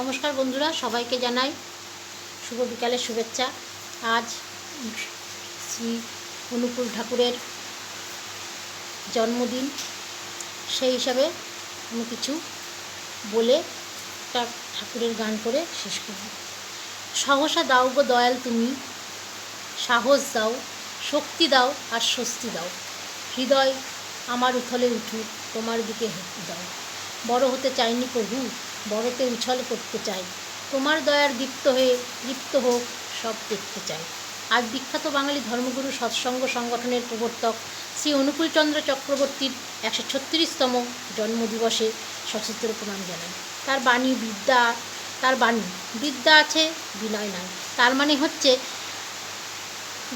নমস্কার বন্ধুরা, সবাইকে জানাই শুভ বিকালের শুভেচ্ছা। আজ শ্রী অনুকূল ঠাকুরের জন্মদিন, সেই হিসাবে আমি কিছু বলে তার ঠাকুরের গান করে শেষ করব। সহসা দাও গো দয়াল তুমি, সাহস দাও, শক্তি দাও আর স্বস্তি দাও। হৃদয় আমার উথলে উঠুক, তোমার দিকে দাও। বড় হতে চাইনি প্রভু বড়তে উছল করতে চাই। তোমার দয়ার দীপ্ত হয়ে লিপ্ত হোক, সব দেখতে চাই। আজ বিখ্যাত বাঙালি ধর্মগুরু সৎসঙ্গ সংগঠনের প্রবর্তক শ্রী অনুকূলচন্দ্র চক্রবর্তীর একশো ছত্রিশতম জন্মদিবসে সচিত্র প্রণাম জানাই তার বাণী বিদ্যা, তার বাণী বিদ্যা আছে, বিনয় নাই। তার মানে হচ্ছে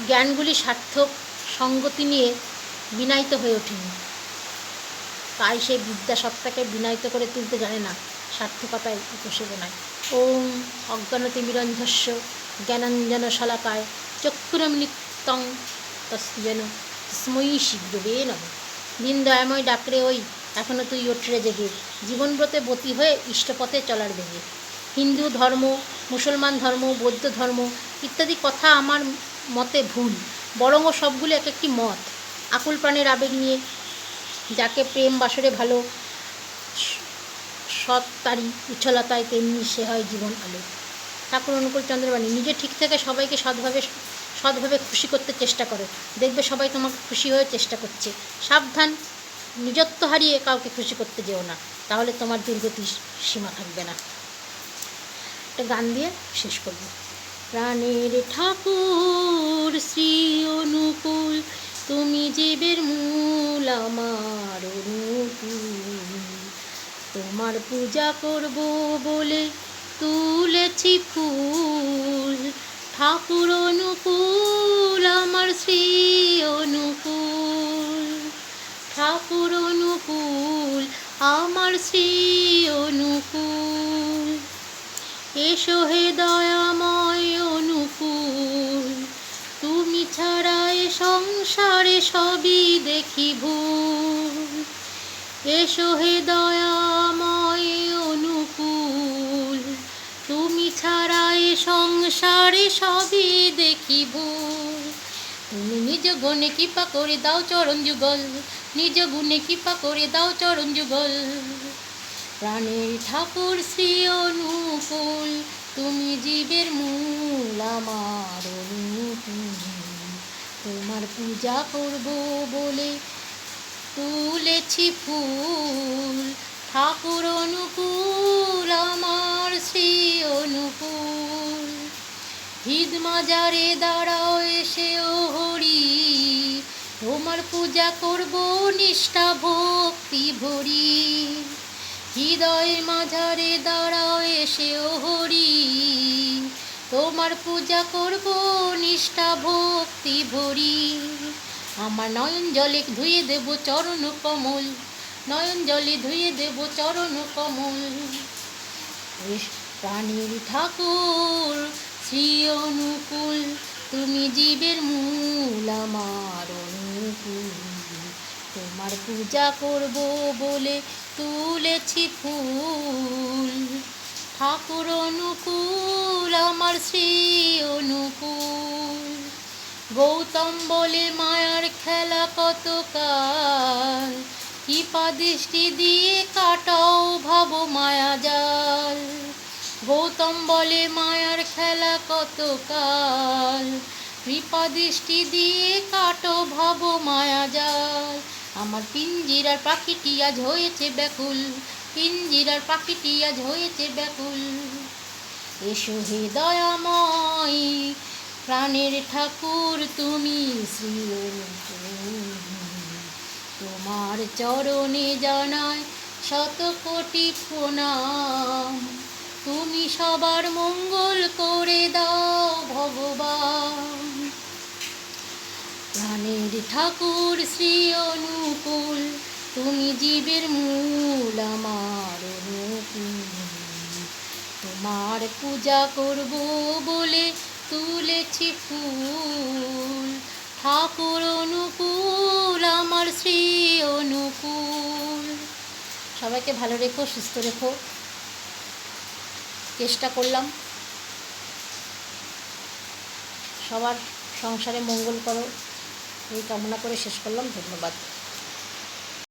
জ্ঞানগুলি সার্থক, সঙ্গতি নিয়ে বিনায়িত হয়ে ওঠেনি। তাই সে বিদ্যা সত্তাকে বিনায়িত করে তুলতে জানে না, সার্থকতায় উপসেবনায় ওম অজ্ঞানতিমিরঞ্জস্য জ্ঞানাঞ্জন শলাকায় চক্ষুরমৃত্যং তস্যেন তস্ময়ী শীঘ্রবে নম। দিন দয়াময় ডাকরে ওই এখনও তুই ওঠরে জেগে জীবনব্রতে বতী হয়ে ইষ্টপথে চলার বেগে। হিন্দু ধর্ম, মুসলমান ধর্ম, বৌদ্ধ ধর্ম ইত্যাদি কথা আমার মতে ভুল, বরং সবগুলো এক একটি মত। আকুল প্রাণের আবেগ নিয়ে যাকে প্রেম বাসরে ভালো সৎ তারি উচ্ছলতায় তেমনি সে হয় জীবন আলো। ঠাকুর অনুকূল চন্দ্রবাণী, নিজে ঠিক থেকে সবাইকে সৎভাবে সৎভাবে খুশি করতে চেষ্টা করো। দেখবে সবাই তোমাকে খুশি হয়ে চেষ্টা করছে। সাবধান, নিজত্ব হারিয়ে কাউকে খুশি করতে যেও না। তাহলে তোমার দুর্গতির সীমা থাকবে না। একটা গান দিয়ে শেষ করব। প্রাণের ঠাকুর, শ্রী অনুকূল তুমি জীবের মূল আমার তোমার পূজা করব বলে তুলেছি ফুল। ঠাকুর অনুকূল, আমার শ্রী অনুকূল। ঠাকুর অনুকূল, আমার শ্রী অনুকূল। এসো হে দয়াময় সংসারে সবই দেখি ভুল। এসো হে দয়াময় অনুকূল, তুমি ছাড়া এ সংসারে সবই দেখি ভুল। তুমি নিজ গুণে কৃপা করে দাও চরণ যুগল, নিজ গুণে কৃপা করে দাও চরণ যুগল। প্রাণের ঠাকুর শ্রী অনুকূল, তুমি জীবের মূল, আমার অনুকূল। তোমার পূজা করব বলে তুলেছি ফুল। ঠাকুর অনুকূল, আমার শ্রী অনুকূল। হিদ মাজারে দাঁড়াও এসে ও হরি। তোমার পূজা করব, নিষ্ঠা, ভক্তি ভরি। হৃদয় মাঝারে দাঁড়াও এসে ও হরি। তোমার পূজা করব, নিষ্ঠা, ভক্তি ভরি। আমার নয়ন জলে ধুয়ে দেব চরণ কমল, নয়ন জলে ধুয়ে দেব চরণ কমল। প্রাণীর ঠাকুর, শ্রী অনুকূল, তুমি জীবের মূল, আমার অনুকূল। তোমার পূজা করব বলে তুলেছি ফুল ঠাকুর অনুকূল, আমার শ্রী অনুকূল। গৌতম বলে, মায়ার খেলা কত কাল কৃপা দৃষ্টি দিয়ে কাটাও ভাব মায়া জাল। গৌতম বলে, মায়ার খেলা কত কাল কৃপা দৃষ্টি দিয়ে কাটো ভাব মায়া জাল। আমার পিঞ্জিরার পাখিটি আজ হয়েছে ব্যাকুল, পিঞ্জিরার পাখিটি আজ হয়েছে ব্যাকুল। এসো হে দয়াময়, প্রাণের ঠাকুর তুমি শ্রী তোমার চরণে জানায় শত কোটি প্রণাম। তুমি সবার মঙ্গল করে দাও ভগবান। প্রাণের ঠাকুর, শ্রী অনুকূল, তুমি জীবের মূল আমার অনুকূল। তোমার পূজা করব বলে তুলেছি ফুল। ঠাকুর অনুকূল, আমার শ্রী অনুকূল। সবাইকে ভালো রেখো, সুস্থ রেখো। চেষ্টা করলাম। সবার সংসারে মঙ্গল করো। এই কামনা করে শেষ করলাম ধন্যবাদ।